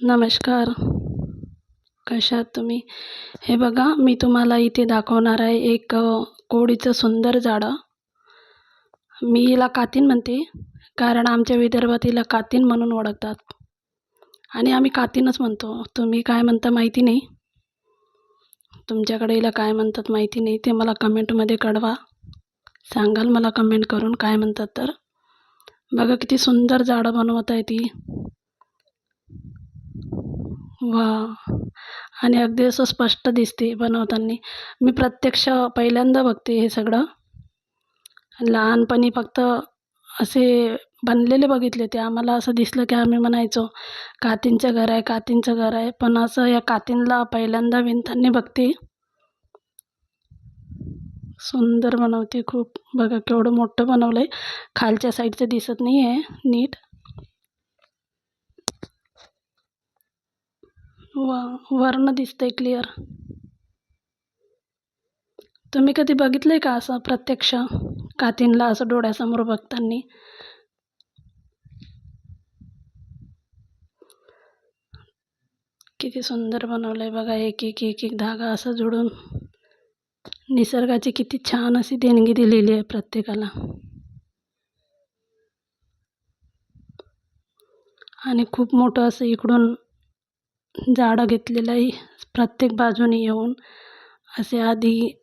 नमस्कार. कशा आहात तुम्ही? हे बघा मी तुम्हाला इथे दाखवणार आहे एक कोळीचं सुंदर झाडं. मी हिला कातीन म्हणते कारण आमच्या विदर्भात हिला कातीन म्हणून ओळखतात. आणि आम्ही कातीनच म्हणतो. तुम्ही काय म्हणता माहिती नाही. तुमच्याकडे हिला काय म्हणतात माहिती नाही. ते मला कमेंटमध्ये कळवा. सांगाल मला कमेंट करून काय म्हणतात तर. बघा किती सुंदर झाडं बनवत आहे ती. वा आणि अगदी असं स्पष्ट दिसते बनवताना. मी प्रत्यक्ष पहिल्यांदा बघते हे सगळं. लहानपणी फक्त असे बनलेले बघितले ते. आम्हाला असं दिसलं की आम्ही म्हणायचो कातींचं घर आहे कातींचं घर आहे. पण असं या कातींला पहिल्यांदा विणताना बघते. सुंदर बनवते खूप. बघा केवढं मोठं बनवलं आहे खालच्या साईडचं दिसत नाही आहे नीट. वा वरनं दिसतंय क्लिअर तुम्ही कधी बघितलं आहे का प्रत्यक्ष कातींला असं डोळ्यासमोर बघताना? किती सुंदर बनवलं आहे बघा एक एक एक एक धागा असं जोडून. निसर्गाची किती छान अशी देणगी दिलेली आहे प्रत्येकाला. आणि खूप मोठं जाडं घेतलेलं आहे. प्रत्येक बाजूने येऊन असे आधी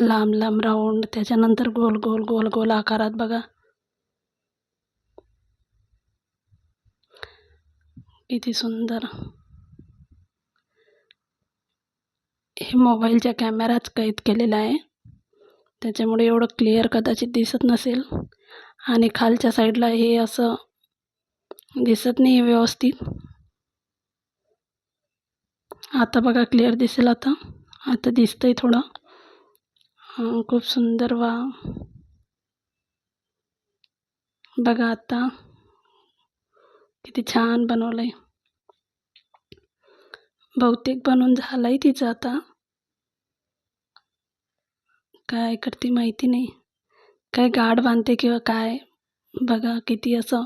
लांब लांब राऊंड त्याच्यानंतर गोल गोल गोल गोल आकारात बघा. किती सुंदर. हे मोबाईलच्या कॅमेराच कैद केलेला आहे. त्याच्यामुळे एवढं क्लिअर कदाचित दिसत नसेल. आणि खालच्या साईडला हे असं दिसत नाही व्यवस्थित. आता बघा क्लिअर दिसेल आता. आता दिसतंय थोडं. खूप सुंदर वा. बघा आता. किती छान बनवलं आहे बहुतेक बनवून झालं आहे तिचं आता. काय करते माहिती नाही. काय गाड बांधते किंवा काय? बघा किती असं.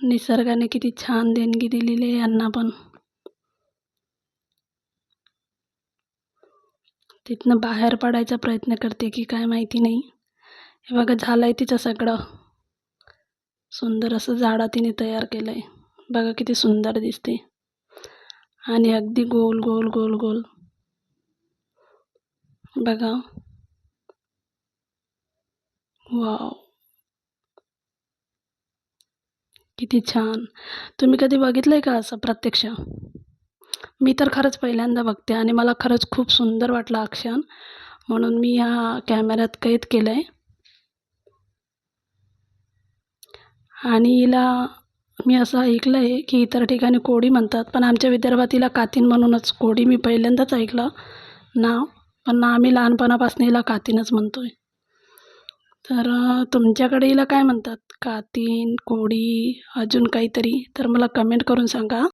निसर्गाने किती छान देणगी दिलेली आहे यांना पण. तिथनं बाहेर पडायचा प्रयत्न करते की काय माहिती नाही. हे बघा झालं आहे तिचं सगळं. सुंदर असं झाडं तिने तयार केलं आहे बघा किती सुंदर दिसते. आणि अगदी गोल गोल गोल गोल. बघा. वाव. किती छान. तुम्ही कधी बघितलं आहे का असं प्रत्यक्ष? मी तर खरंच पहिल्यांदा बघते आणि मला खरंच खूप सुंदर वाटलं हा क्षण म्हणून मी ह्या कॅमेऱ्यात कैद केलं आहे आणि हिला मी असं ऐकलं आहे की इतर ठिकाणी कोडी म्हणतात पण आमच्या विदर्भात हिला कातीन म्हणूनच कोडी मी पहिल्यांदाच ऐकलं. नाव? पण आम्ही लहानपणापासून हिला कातीनच म्हणतो आहे तर तुमच्याकडे हिला काय म्हणतात? कातीन कोडी अजून काहीतरी? तर मला कमेंट करून सांगा.